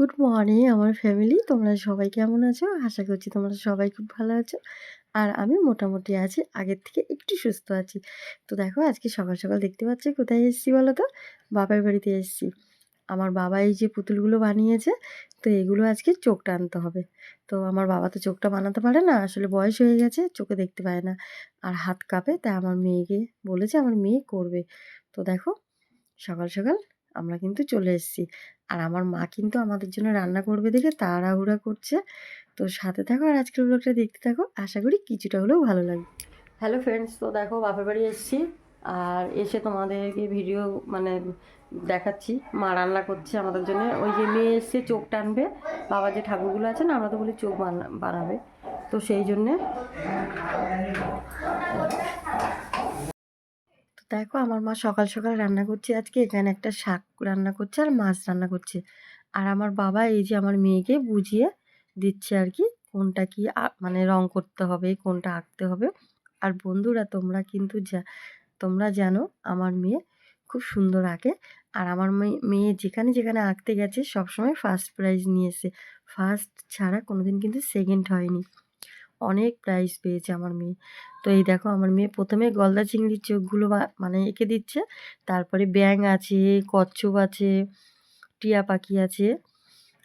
Good morning আমার family তোমরা সবাই কেমন আছো? আশা করছি তোমরা সবাই খুব ভালো আছো। আর আমি মোটামুটি আছি, আগের থেকে একটু সুস্থ আছি। তো দেখো, আজকে সকাল সকাল দেখতে পাচ্ছি কোথায় এসেছি বলো তো? বাবার বাড়িতে এসেছি। আমার বাবা এই যে পুতুলগুলো বানিয়েছে, তো এগুলো আজকে চোখটা আনতে হবে। তো আমার বাবা তো চোখটা বানাতে পারে না, আসলে বয়স হয়ে গেছে, চোখে দেখতে পায় না। আর হাত কাঁপে, তাই আমার মেয়েকে বলেছে আমার মেয়ে করবে। তো দেখো, সকাল সকাল আমরা কিন্তু চলে এসেছি। আর আমার মা কিন্তু আমাদের জন্য রান্না করবে দেখে তাড়াহুড়া করছে। তো সাথে থাকো আর আজকের ব্লগটা দেখতে থাকো। আশা করি কিছুটা হলেও ভালো লাগবে। হ্যালো ফ্রেন্ডস তো দেখো বাপের বাড়ি এসেছি আর এসে তোমাদেরকে ভিডিও মানে দেখাচ্ছি। মা রান্না করছে আমাদের জন্য। ওই যে মেয়ে এসছে, চোখ টানবে। বাবা যে ঠাকুরগুলো আছে না, আমরা তো বলি চোখ বানাবে। তো সেই জন্যে দেখো আমার মা সকাল সকাল রান্না করছে। আজকে এখানে একটা শাক রান্না করছে আর মাছ রান্না করছে। আর আমার বাবা এই যে আমার মেয়েকে বুঝিয়ে দিচ্ছে আর কি, কোনটা কি মানে রং করতে হবে, কোনটা আঁকতে হবে। আর বন্ধুরা, তোমরা কিন্তু যা, তোমরা জানো আমার মেয়ে খুব সুন্দর আঁকে। আর আমার মেয়ে যেখানে যেখানে আঁকতে গেছে সবসময় ফার্স্ট প্রাইজ নিয়েছে ফার্স্ট ছাড়া কোনোদিন কিন্তু সেকেন্ড হয়নি। অনেক প্রাইজ পেয়েছে আমার মেয়ে। তো এই দেখো আমার মেয়ে প্রথমে গলদা চিংড়ির চোখগুলো মানে এঁকে দিচ্ছে, তারপরে ব্যাং আছে, কচ্ছপ আছে, টিয়া পাখি আছে।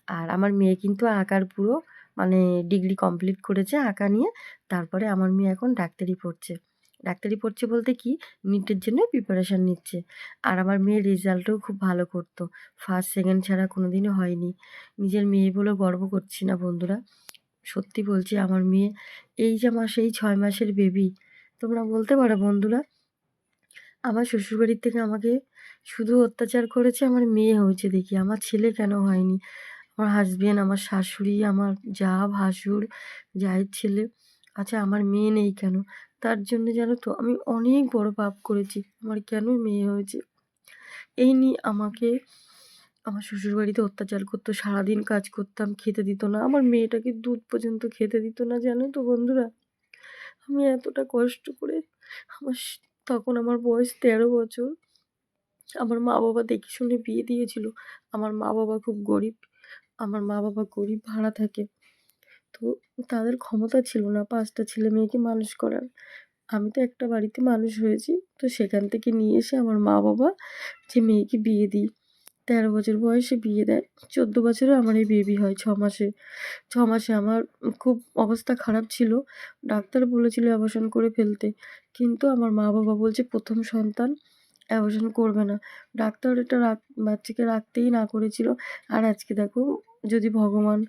আর আমার মেয়ে কিন্তু আঁকার পুরো মানে ডিগ্রি কমপ্লিট করেছে আঁকা নিয়ে, তারপরে আমার মেয়ে এখন ডাক্তারি পড়ছে। ডাক্তারি পড়ছে বলতে কি? নিটের জন্য প্রিপারেশান নিচ্ছে। আর আমার মেয়ের রেজাল্টও খুব ভালো করতো। ফার্স্ট সেকেন্ড ছাড়া কোনো দিনও হয়নি। নিজের মেয়ে বলেও গর্ব করছি না বন্ধুরা। সত্যি বলছি আমার মেয়ে, এই যে মাস এই ছয় মাসের বেবি তোমরা বলতে পারো বন্ধুরা, আমার শ্বশুরবাড়ির থেকে আমাকে শুধু অত্যাচার করেছে আমার মেয়ে হয়েছে দেখি, আমার ছেলে কেন হয়নি? আমার হাজব্যান্ড আমার শাশুড়ি, আমার যা ভাসুর, জায়ের ছেলে আচ্ছা আমার মেয়ে নেই কেন? তার জন্য জানো তো আমি অনেক বড় পাপ করেছি, আমার কেন মেয়ে হয়েছে? এই নিয়ে আমাকে আমার শ্বশুরবাড়িতে অত্যাচার করতো, সারাদিন কাজ করতাম, খেতে দিত না। আমার মেয়েটাকে দুধ পর্যন্ত খেতে দিত না, জানো তো বন্ধুরা? আমি এতটা কষ্ট করে আমার তখন আমার বয়স তেরো বছর। আমার মা বাবা দেখে শুনে বিয়ে দিয়েছিল। আমার মা বাবা খুব গরিব। আমার মা বাবা গরিব ভাড়া থাকে। তো তাদের ক্ষমতা ছিল না পাঁচটা ছেলে মেয়েকে মানুষ করার। আমি তো একটা বাড়িতে মানুষ হয়েছি। তো সেখান থেকে নিয়ে এসে আমার মা বাবা যে মেয়েকে বিয়ে দিই। তেরো বছর বয়সে বিয়ে দেয়, চোদ্দ বছরে আমার এই বেবি হয় ছ মাসে। ছ মাসে আমার খুব অবস্থা খারাপ ছিল, ডাক্তার বলেছিল অ্যাবর্শন করে ফেলতে। কিন্তু আমার মা বাবা বলছে প্রথম সন্তান অ্যাবর্শন করবে না। ডাক্তার এটা রাখ, বাচ্চাকে রাখতেই না করেছিল। আর আজকে দেখো, যদি ভগবান,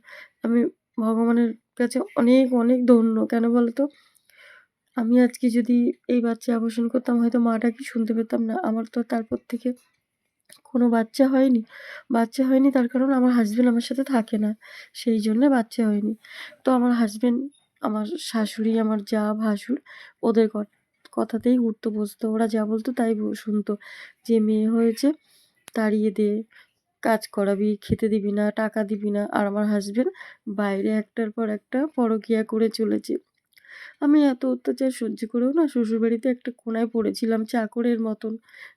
আমি ভগবানের কাছে অনেক অনেক ধন্য। কেন বলতো? আমি আজকে যদি এই বাচ্চা অ্যাবর্শন করতাম, হয়তো মাটা কি শুনতে পেতাম না। আমার তো তারপর থেকে কোনো বাচ্চা হয়নি। বাচ্চা হয়নি তার কারণ আমার হাজব্যান্ড আমার সাথে থাকে না। সেই জন্যে বাচ্চা হয়নি। তো আমার হাজব্যান্ড আমার শাশুড়ি, আমার যা ভাসুর, ওদের কথাতেই উঠতো বসতো ওরা যা বলতো তাই শুনতো। যে মেয়ে হয়েছে, তাড়িয়ে দে, কাজ করাবি, খেতে দিবি না, টাকা দিবি না। আর আমার হাজব্যান্ড বাইরে একটার পর একটা পরকিয়া করে চলেছে। আমি এত অত্যাচার সহ্য করেও না শ্বশুরবাড়িতে একটা কোনায় পড়েছিলাম চাকরের মতন।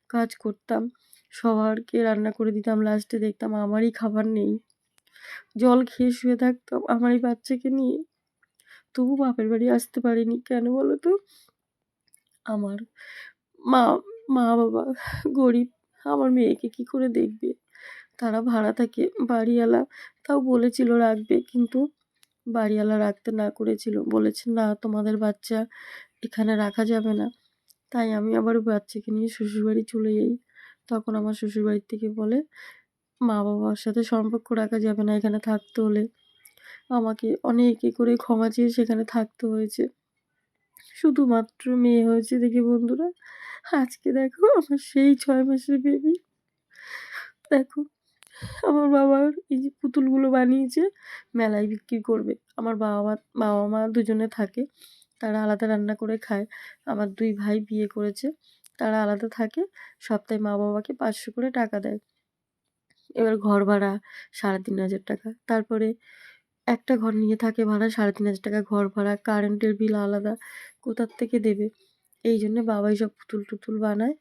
কাজ করতাম। সবারকে রান্না করে দিতাম লাস্টে দেখতাম আমারই খাবার নেই। জল খেয়ে শুয়ে থাকতাম আমার এই বাচ্চাকে নিয়ে। তবু বাপের বাড়ি আসতে পারিনি, কেন বলো তো আমার মা মা বাবা গরিব, আমার মেয়েকে কি করে দেখবে? তারা ভাড়া থাকে বাড়িওয়ালা, তাও বলেছিল রাখবে, কিন্তু বাড়িওয়ালা রাখতে না করেছিল। বলেছে, না, তোমাদের বাচ্চা এখানে রাখা যাবে না। তাই আমি আবার বাচ্চাকে নিয়ে শ্বশুরবাড়ি চলে যাই। তখন আমার শ্বশুরবাড়ির থেকে বলে, মা বাবার সাথে সম্পর্ক রাখা যাবে না এখানে থাকতে হলে। আমাকে অনেক করে ক্ষমা চেয়ে সেখানে থাকতে হয়েছে। শুধুমাত্র মেয়ে হয়েছে দেখি বন্ধুরা। আজকে দেখো আমার সেই ছয় মাসের বেবি দেখো, আমার বাবার এই যে পুতুলগুলো বানিয়েছে, মেলায় বিক্রি করবে। আমার বাবা মা বাবা মা দুজনে থাকে। তারা আলাদা রান্না করে খায়। আমার দুই ভাই বিয়ে করেছে। তারা আলাদা থাকে। সপ্তাহে মা বাবাকে পাঁচশো করে টাকা দেয়। এবার ঘর ভাড়া সাড়ে তিন হাজার টাকা। তারপরে একটা ঘর নিয়ে থাকে ভাড়া সাড়ে তিন হাজার টাকা। ঘর ভাড়া, কারেন্টের বিল আলাদা, কোথার থেকে দেবে? এই জন্যে বাবাই সব পুতুল টুতুল বানায়,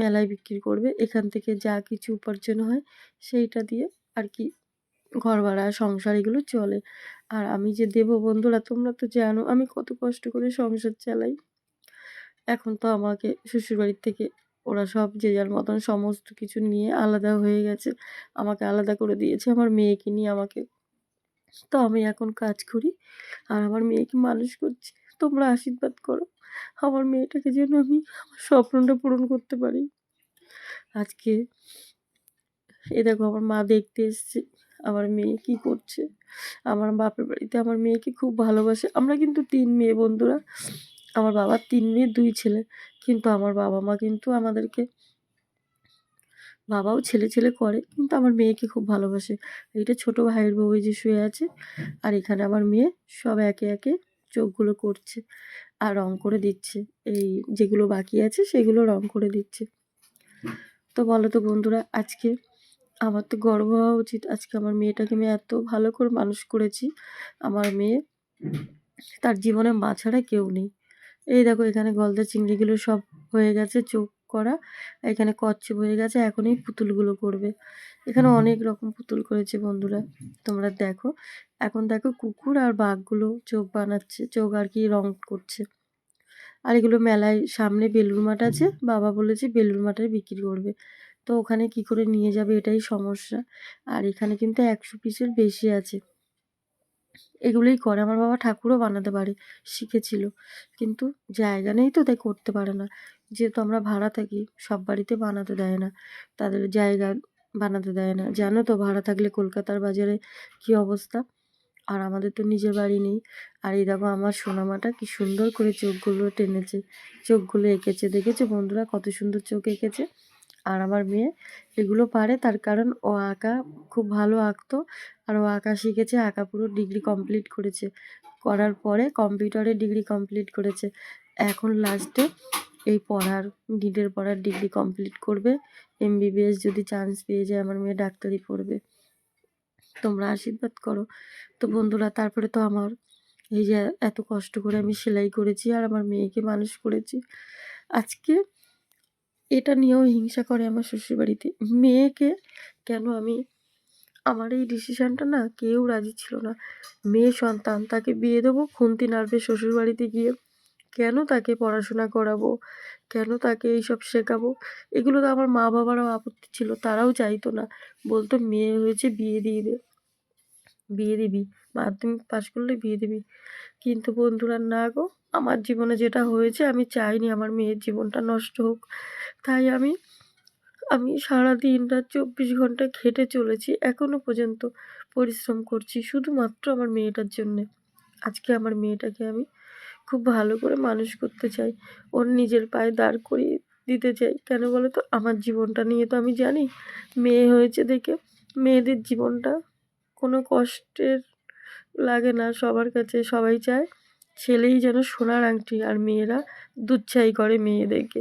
মেলায় বিক্রি করবে। এখান থেকে যা কিছু উপার্জন হয় সেইটা দিয়ে আর কি ঘর ভাড়া, সংসার এগুলো চলে। আর আমি যে দেবো বন্ধুরা, তোমরা তো জানো, আমি কত কষ্ট করে সংসার চালাই। এখন তো আমাকে শ্বশুরবাড়ির থেকে ওরা সব যে যার মতন সমস্ত কিছু নিয়ে আলাদা হয়ে গেছে, আমাকে আলাদা করে দিয়েছে, আমার মেয়েকে নিয়ে আমাকে। তো আমি এখন কাজ করি আর আমার মেয়েকে মানুষ করছি। তোমরা আশীর্বাদ করো, আমার মেয়েটাকে যেন আমি আমার স্বপ্নটা পূরণ করতে পারি। আজকে এ দেখো আমার মা দেখতে এসছে, আমার মেয়ে কি করছে। আমার বাপের বাড়িতে আমার মেয়েকে খুব ভালোবাসে। আমরা কিন্তু তিন মেয়ে বন্ধুরা আমার বাবার তিন মেয়ে, দুই ছেলে। কিন্তু আমার বাবা মা কিন্তু আমাদেরকে বাবাও ছেলে ছেলে করে, কিন্তু আমার মেয়েকে খুব ভালোবাসে। এইটা ছোট ভাইয়ের বউ যে শুয়ে আছে, আর এখানে আমার মেয়ে সব একে একে চোখগুলো করছে আর রং করে দিচ্ছে। এই যেগুলো বাকি আছে সেগুলো রং করে দিচ্ছে। তো বলো তো বন্ধুরা, আজকে আমার তো গর্ব হওয়া উচিত। আজকে আমার মেয়েটাকে আমি এত ভালো করে মানুষ করেছি। আমার মেয়ে তার জীবনে মা ছাড়া কেউ নেই। এই দেখো এখানে গলদা চিংড়িগুলো সব হয়ে গেছে চোখ করা। এখানে কচ্ছপ হয়ে গেছে এখন এই পুতুলগুলো করবে। এখানে অনেক রকম পুতুল করেছে বন্ধুরা তোমরা দেখো। এখন দেখো কুকুর আর বাঘগুলো চোখ বানাচ্ছে চোখ আর কি রং করছে। আর এগুলো মেলায় সামনে বেলুর মাঠ আছে বাবা বলেছে বেলুর মাঠে বিক্রি করবে। তো ওখানে কি করে নিয়ে যাবে এটাই সমস্যা। আর এখানে কিন্তু একশো পিসের বেশি আছে। এগুলোই করে। আমার বাবা ঠাকুরও বানাতে পারে, শিখেছিল। কিন্তু জায়গা নেই তো, তাই করতে পারে না। যেহেতু আমরা ভাড়া থাকি, সব বাড়িতে বানাতে দেয় না। তাদের জায়গা বানাতে দেয় না। জানো তো, ভাড়া থাকলে কলকাতার বাজারে কী অবস্থা? আর আমাদের তো নিজের বাড়ি নেই। আর এই দেখো, আমার সোনামাটা কি সুন্দর করে চোখগুলো টেনেছে, চোখগুলো এঁকেছে। দেখেছ বন্ধুরা, কত সুন্দর চোখ এঁকেছে? আর আমার মেয়ে এগুলো পারে। তার কারণ ও আঁকা খুব ভালো আঁকতো আর ও আঁকা শিখেছে, আঁকা পুরো ডিগ্রি কমপ্লিট করেছে। করার পরে কম্পিউটারে ডিগ্রি কমপ্লিট করেছে। এখন লাস্টে এই পড়ার নিটের পড়ার ডিগ্রি কমপ্লিট করবে। এমবিবিএস যদি চান্স পেয়ে যায়, আমার মেয়ে ডাক্তারি পড়বে। তোমরা আশীর্বাদ করো। তো বন্ধুরা, তারপরে তো আমার এই যে এত কষ্ট করে আমি সেলাই করেছি আর আমার মেয়েকে মানুষ করেছি। আজকে এটা নিয়েও হিংসা করে আমার শ্বশুরবাড়িতে। মেয়েকে কেন আমি, আমার এই ডিসিশানটা না কেউ রাজি ছিল না। মেয়ে সন্তান, তাকে বিয়ে দেবো, খুন্তি নাড়বে শ্বশুরবাড়িতে গিয়ে। কেন তাকে পড়াশোনা করাবো? কেন তাকে এইসব শেখাবো? এগুলো তো আমার মা বাবারও আপত্তি ছিল, তারাও চাইতো না। বলতো, মেয়ে হয়েছে, বিয়ে দিয়ে দে। বিয়ে দিবি? মাধ্যমিক পাশ করলে বিয়ে দিবি? কিন্তু বন্ধুরা, না গো। আমার জীবনে যেটা হয়েছে, আমি চাইনি আমার মেয়ের জীবনটা নষ্ট হোক। তাই আমি আমি সারা দিন রাত চব্বিশ ঘণ্টা খেটে চলেছি এখনও পর্যন্ত পরিশ্রম করছি শুধুমাত্র আমার মেয়েটার জন্যে। আজকে আমার মেয়েটাকে আমি খুব ভালো করে মানুষ করতে চাই, ওর নিজের পায়ে দাঁড় করিয়ে দিতে চাই। কেন বলো তো আমার জীবনটা নিয়ে তো আমি জানি, মেয়ে হয়েছে দেখে মেয়েদের জীবনটা কোনো কষ্টের লাগে না, সবার কাছে সবাই চায়। ছেলেই যেন সোনার আংটি আর মেয়েরা দুচ্ছাই করে মেয়েদেরকে।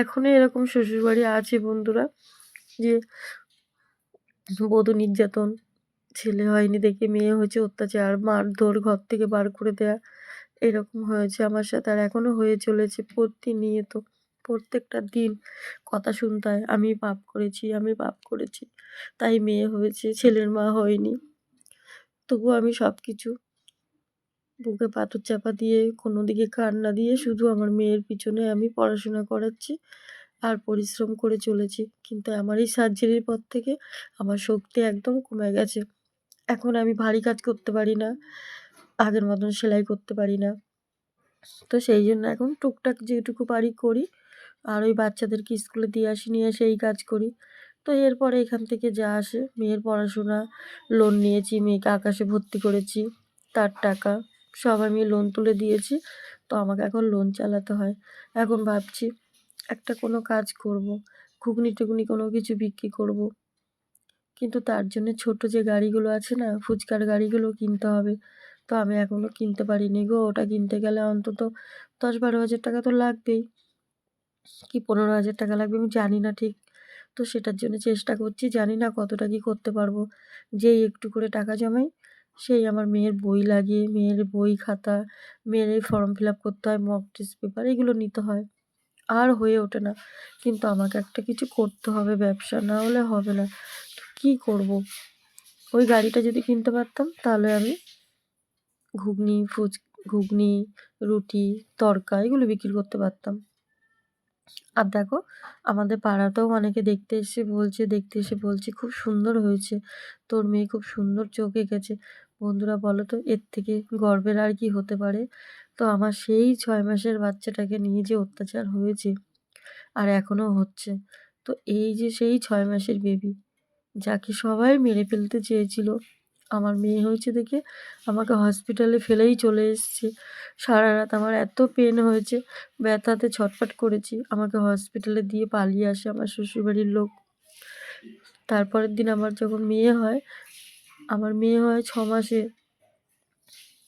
এখনও এরকম শ্বশুরবাড়ি আছে বন্ধুরা যে বধূ নির্যাতন, ছেলে হয়নি দেখে মেয়ে হয়েছে অত্যাচার, মারধর, ঘর থেকে বার করে দেয়া, এরকম হয়েছে আমার সাথে আর এখনও হয়ে চলেছে প্রতিনিয়ত, প্রত্যেকটা দিন কথা শুনতে হয়, আমি পাপ করেছি, আমি পাপ করেছি, তাই মেয়ে হয়েছে, ছেলের মা হয়নি। তবু আমি সব কিছু বুকে পাথর চাপা দিয়ে, কোনো দিকে কান্না দিয়ে শুধু আমার মেয়ের পিছনে আমি পড়াশোনা করাচ্ছি আর পরিশ্রম করে চলেছি। কিন্তু আমার এই সার্জারির পর থেকে আমার শক্তি একদম কমে গেছে। এখন আমি ভারী কাজ করতে পারি না, আগের মতন সেলাই করতে পারি না। তো সেই জন্য এখন টুকটাক যেটুকু পারি করি আর ওই বাচ্চাদেরকে স্কুলে দিয়ে আসি, নিয়ে এসে এই কাজ করি। তো এরপরে এখান থেকে যা আসে, মেয়ের পড়াশোনা লোন নিয়েছি, মেয়েকে আকাশে ভর্তি করেছি, তার টাকা। সব আমি লোন তুলে দিয়েছি। তো আমাকে এখন লোন চালাতে হয়। এখন ভাবছি একটা কোনো কাজ করব। ঘুগনি টুগনি কোনো কিছু বিক্রি করব। কিন্তু তার জন্য ছোট যে গাড়িগুলো আছে না, ফুচকার গাড়িগুলো কিনতে হবে। তো আমি এখনও কিনতে পারিনি গো। ওটা কিনতে গেলে অন্তত দশ বারো হাজার টাকা তো লাগবেই। কি পনেরো হাজার টাকা লাগবে আমি জানি না ঠিক। তো সেটার জন্য চেষ্টা করছি। জানি না কতটা কি করতে পারব। যেই একটু করে টাকা জমাই সেই আমার মেয়ের বই লাগে মেয়ের বই খাতা, মেয়ের ফর্ম ফিল আপ করতে হয় মক টেস্ট পেপার এগুলো নিতে হয়। আর হয়ে ওঠে না। কিন্তু আমাকে একটা কিছু করতে হবে, ব্যবসা না হলে হবে না। তো কী করব? ওই গাড়িটা যদি কিনতে পারতাম, তাহলে আমি ঘুগনি, ফুচ, ঘুগনি, রুটি তড়কা এগুলো বিক্রি করতে পারতাম। আর দেখো, আমাদের পাড়াতেও অনেকে দেখতে এসে বলছে, দেখতে এসে বলছে, খুব সুন্দর হয়েছে। তোর মেয়ে খুব সুন্দর চোখ এঁকেছে বন্ধুরা, বলো তো, এর থেকে গর্বের আর কি হতে পারে? তো আমার সেই ছয় মাসের বাচ্চাটাকে নিয়ে যে অত্যাচার হয়েছে আর এখনও হচ্ছে, তো এই যে সেই ছয় মাসের বেবি যাকে সবাই মেরে ফেলতে চেয়েছিল আমার মেয়ে হয়েছে দেখে আমাকে হসপিটালে ফেলেই চলে এসছে। সারা রাত আমার এত পেন হয়েছে, ব্যথাতে ছটফট করেছি। আমাকে হসপিটালে দিয়ে পালিয়ে আসে আমার শ্বশুরবাড়ির লোক। তারপরের দিন আমার যখন মেয়ে হয়, আমার মেয়ে হয় ছ মাসে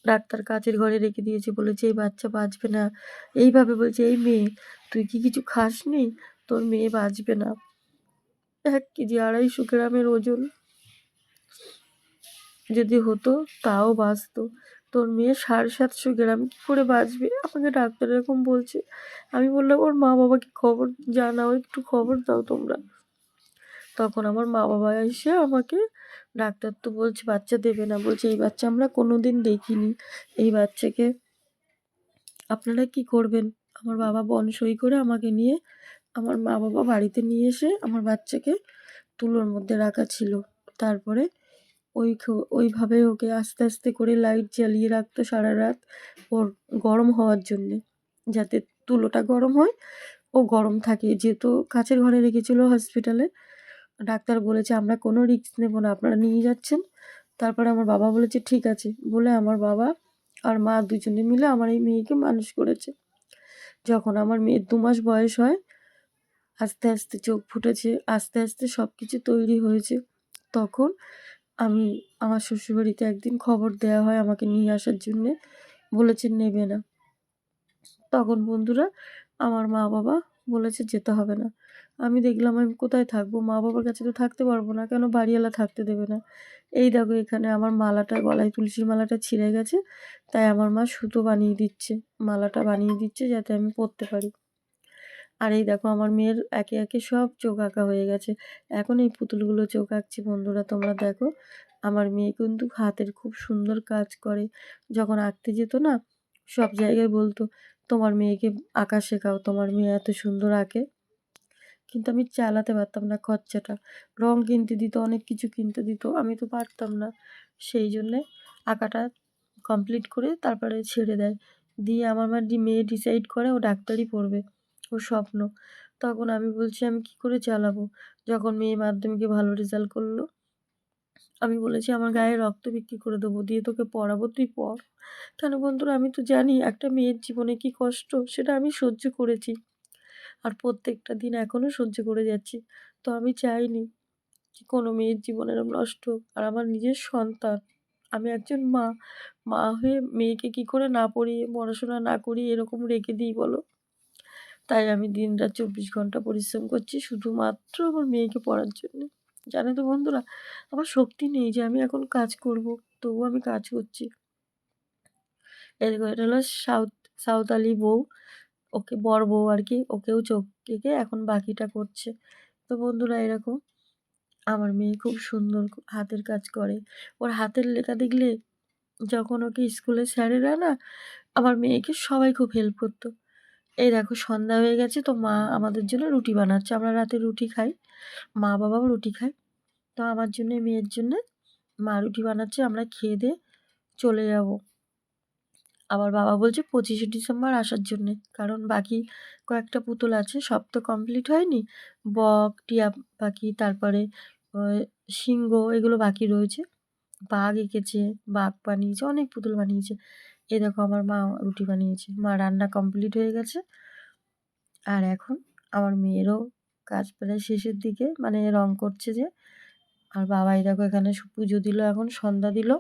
ডাক্তার কাচের ঘরে রেখে দিয়েছে, বলেছে এই বাচ্চা বাঁচবে না। এইভাবে বলছে, এই মেয়ে, তুই কি কিছু খাসনি? তোর মেয়ে বাঁচবে না। এক কেজি আড়াইশো গ্রামের ওজন। যদি হতো, তাও বাঁচতো। তোর মেয়ে সাড়ে সাতশো গ্রাম করে বাঁচবে, আমাকে ডাক্তার এরকম বলছে। আমি বললাম, ওর মা বাবাকে খবর জানাও, একটু খবর দাও তোমরা। তখন আমার মা বাবা এসে আমাকে, ডাক্তার তো বলছে বাচ্চা দেবে না। বলছে, এই বাচ্চা আমরা কোনো দিন দেখিনি। এই বাচ্চাকে আপনারা কি করবেন? আমার বাবা বন সই করে আমাকে নিয়ে, আমার মা বাবা বাড়িতে নিয়ে এসে আমার বাচ্চাকে তুলোর মধ্যে রাখা ছিল। তারপরে ওই ওইভাবে ওকে আস্তে আস্তে করে লাইট জ্বালিয়ে রাখতো সারা রাত ওর গরম হওয়ার জন্যে। যাতে তুলোটা গরম হয়, ও গরম থাকে। যেহেতু কাছের ঘরে রেখেছিলো হসপিটালে ডাক্তার বলেছে, আমরা কোনো রিস্ক নেব না, আপনারা নিয়ে যাচ্ছেন। তারপরে আমার বাবা বলেছে, ঠিক আছে। বলে আমার বাবা আর মা দুজনে মিলে আমার এই মেয়েকে মানুষ করেছে। যখন আমার মেয়ের দু মাস বয়স হয়, আস্তে আস্তে চোখ ফুটেছে, আস্তে আস্তে সব কিছু তৈরি হয়েছে। তখন আমি আমার শ্বশুরবাড়িতে একদিন খবর দেওয়া হয় আমাকে নিয়ে আসার জন্যে। বলেছেন নেবে না। তখন বন্ধুরা আমার মা বাবা বলেছে, যেতে হবে না। আমি দেখলাম, আমি কোথায় থাকব? মা বাবার কাছে তো থাকতে পারব না, কেন বাড়িওয়ালা থাকতে দেবে না? এই দেখো, এখানে আমার মালাটা, গলায় তুলসীর মালাটা ছিঁড়ে গেছে, তাই আমার মা সুতো বানিয়ে দিচ্ছে, মালাটা বানিয়ে দিচ্ছে যাতে আমি পরতে পারি। আর এই দেখো আমার মেয়ের একে একে সব চোখ আঁকা হয়ে গেছে। এখন এই পুতুলগুলো চোখ আঁকছি বন্ধুরা, তোমরা দেখো। আমার মেয়ে কিন্তু হাতের খুব সুন্দর কাজ করে। যখন আঁকতে যেত না, সব জায়গায় বলতো, তোমার মেয়েকে আঁকা শেখাও, তোমার মেয়ে এত সুন্দর আঁকে। কিন্তু আমি চালাতে পারতাম না খরচাটা। রং কিনতে দিত, অনেক কিছু কিনতে দিত, আমি তো পারতাম না। সেই জন্যে আঁকাটা কমপ্লিট করে তারপরে ছেড়ে দেয়। দিয়ে আমার মা মেয়ে ডিসাইড করে ও ডাক্তারি পড়বে। ওর স্বপ্ন। তখন আমি বলছি, আমি কি করে চালাবো? যখন মেয়ে মাধ্যমিকে ভালো রেজাল্ট করল। আমি বলেছি, আমার গায়ে রক্ত বিক্রি করে দেবো, দিয়ে তোকে পড়াবো, তুই পড়। কেন বন্ধুরা, আমি তো জানি একটা মেয়ের জীবনে কি কষ্ট, সেটা আমি সহ্য করেছি। আর প্রত্যেকটা দিন এখনও সহ্য করে যাচ্ছি। তো আমি চাইনি কি কোনো মেয়ের জীবন এরম নষ্ট আর আমার নিজের সন্তান, আমি একজন মা। মা হয়ে মেয়েকে কি করে না পড়িয়ে, পড়াশোনা না করিয়ে এরকম রেখে দিই বলো? তাই আমি দিন রাত চব্বিশ ঘণ্টা পরিশ্রম করছি শুধুমাত্র আমার মেয়েকে পড়ার জন্যে। জানে তো বন্ধুরা, আমার শক্তি নেই যে আমি এখন কাজ করব তবুও আমি কাজ করছি। এরকম এটা হলো সাউথ সাঁওতালি বউ, ওকে বড় বউ আর কি, ওকেও চোখ এখন বাকিটা করছে। তো বন্ধুরা এরকম আমার মেয়ে খুব সুন্দর হাতের কাজ করে। ওর হাতের লেখা দেখলে যখন ওকে স্কুলে স্যারেরা না, আমার মেয়েকে সবাই খুব হেল্প করতো। এই দেখো সন্ধ্যা হয়ে গেছে তো মা আমাদের জন্য রুটি বানাচ্ছে। আমরা রাতে রুটি খাই, মা বাবাও রুটি খায়। তো আমার জন্যে, মেয়ের জন্যে মা রুটি বানাচ্ছে, আমরা খেয়ে দিয়ে চলে যাব। আবার বাবা বলছে পঁচিশে ডিসেম্বর আসার জন্যে, কারণ বাকি কয়েকটা পুতুল আছে, সব তো কমপ্লিট হয়নি। বক, টিয়া পাখি, তারপরে সিংহ, এগুলো বাকি রয়েছে। বাঘ এঁকেছে, বাঘ বানিয়েছে, অনেক পুতুল বানিয়েছে। এ দেখো আমার মা রুটি বানিয়েছে। মা রান্না কমপ্লিট হয়ে গেছে। আর এখন আমার মেয়েরও কাজ প্রায় শেষের দিকে মানে রং করছে যে, আর বাবাই দেখো এখানে পুজো দিল, এখন সন্ধ্যা দিল।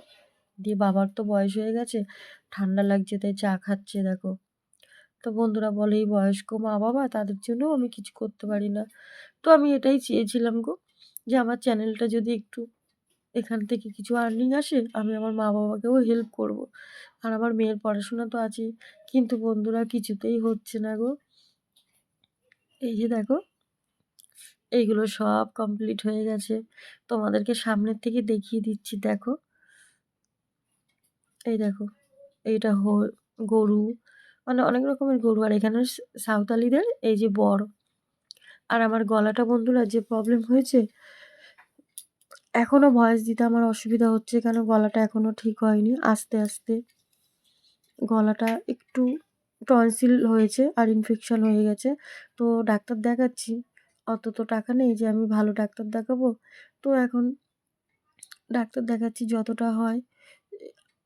দিয়ে বাবার তো বয়স হয়ে গেছে, ঠান্ডা লাগছে তাই চা খাচ্ছে দেখো। তো বন্ধুরা বলে, এই বয়স্ক মা বাবা, তাদের জন্যও আমি কিছু করতে পারি না। তো আমি এটাই চেয়েছিলাম গো, যে আমার চ্যানেলটা যদি একটু এখান থেকে কিছু আর্নিং আসে, আমি আমার মা বাবাকেও হেল্প করব। আর আমার মেয়ের পড়াশোনা তো আছেই, কিন্তু বন্ধুরা কিছুতেই হচ্ছে না গো। এই যে দেখো, এইগুলো সব কমপ্লিট হয়ে গেছে। তোমাদেরকে সামনের থেকে দেখিয়ে দিচ্ছি, দেখো। এই দেখো, এইটা গরু মানে অনেক রকমের গরু। আর এখানে সাঁওতালিদের, এই যে বর। আর আমার গলাটা বন্ধুরা যে প্রবলেম হয়েছে এখনও ভয়েস দিতে আমার অসুবিধা হচ্ছে কেন? গলাটা এখনও ঠিক হয়নি। আস্তে আস্তে। গলাটা একটু টনসিল হয়েছে আর ইনফেকশন হয়ে গেছে। তো ডাক্তার দেখাচ্ছি। অত তো টাকা নেই যে আমি ভালো ডাক্তার দেখাবো। তো এখন ডাক্তার দেখাচ্ছি যতটা হয়।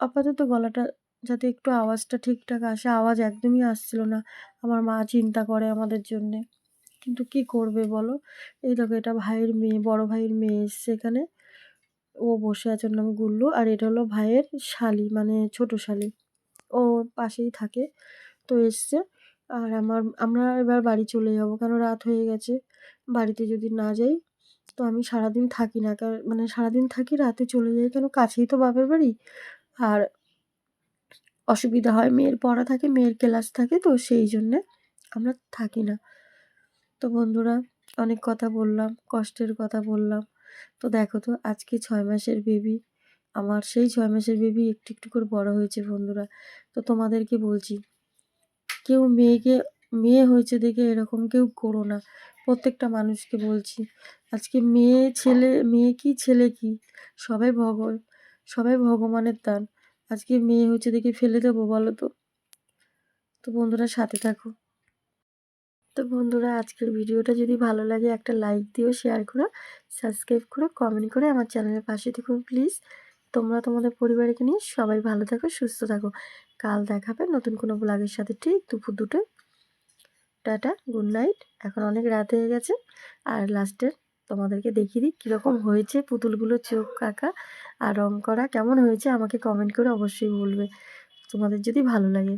আপাতত গলাটা যাতে একটু আওয়াজটা ঠিকঠাক আসে। আওয়াজ একদমই আসছিল না। আমার মা চিন্তা করে আমাদের জন্যে। কিন্তু কি করবে বলো? এই দেখো, এটা ভাইয়ের মেয়ে, বড় ভাইয়ের মেয়ে এসছে এখানে। ও বসে আছে ওর নাম গুল্লু আর এটা হলো ভাইয়ের শালি মানে ছোট শালি। ও পাশেই থাকে, তো এসছে। আর আমার, আমরা এবার বাড়ি চলে যাব কেন রাত হয়ে গেছে। বাড়িতে যদি না যাই, তো আমি সারাদিন থাকি না। কারণ মানে সারাদিন থাকি, রাতে চলে যাই কেন? কাছেই তো বাপের বাড়ি। আর অসুবিধা হয়, মেয়ের পড়া থাকে, মেয়ের ক্লাস থাকে, তো সেই জন্যে আমরা থাকি না। তো বন্ধুরা, অনেক কথা বললাম, কষ্টের কথা বললাম। তো দেখো তো, আজকে ছয় মাসের বেবি আমার সেই ছয় মাসের বেবি একটু একটু করে বড় হয়েছে বন্ধুরা। তো তোমাদেরকে বলছি, কেউ মেয়েকে, মেয়ে হয়েছে দেখে এরকম কেউ করো না। প্রত্যেকটা মানুষকে বলছি, আজকে মেয়ে ছেলে, মেয়ে কি ছেলে কি? সবাই ভগ সবাই ভগবানের দান। আজকে মেয়ে হয়েছে দেখে ফেলে দেবো বলো তো? তো বন্ধুরা সাথে থাকো। তো বন্ধুরা, আজকের ভিডিওটা যদি ভালো লাগে একটা লাইক দিও শেয়ার করো সাবস্ক্রাইব করো কমেন্ট করে আমার চ্যানেলের পাশে থেকো প্লিজ তোমরা তোমাদের পরিবারকে নিয়ে সবাই ভালো থাকো, সুস্থ থাকো। কাল দেখাবে নতুন কোনো ব্লগের সাথে ঠিক দুপুর দুটো টাটা গুড নাইট এখন অনেক রাত হয়ে গেছে। আর লাস্টের তোমাদেরকে দেখিয়ে দিই কীরকম হয়েছে পুতুলগুলো, চোখ কাকা আর রং করা। কেমন হয়েছে আমাকে কমেন্ট করে অবশ্যই বলবে। তোমাদের যদি ভালো লাগে।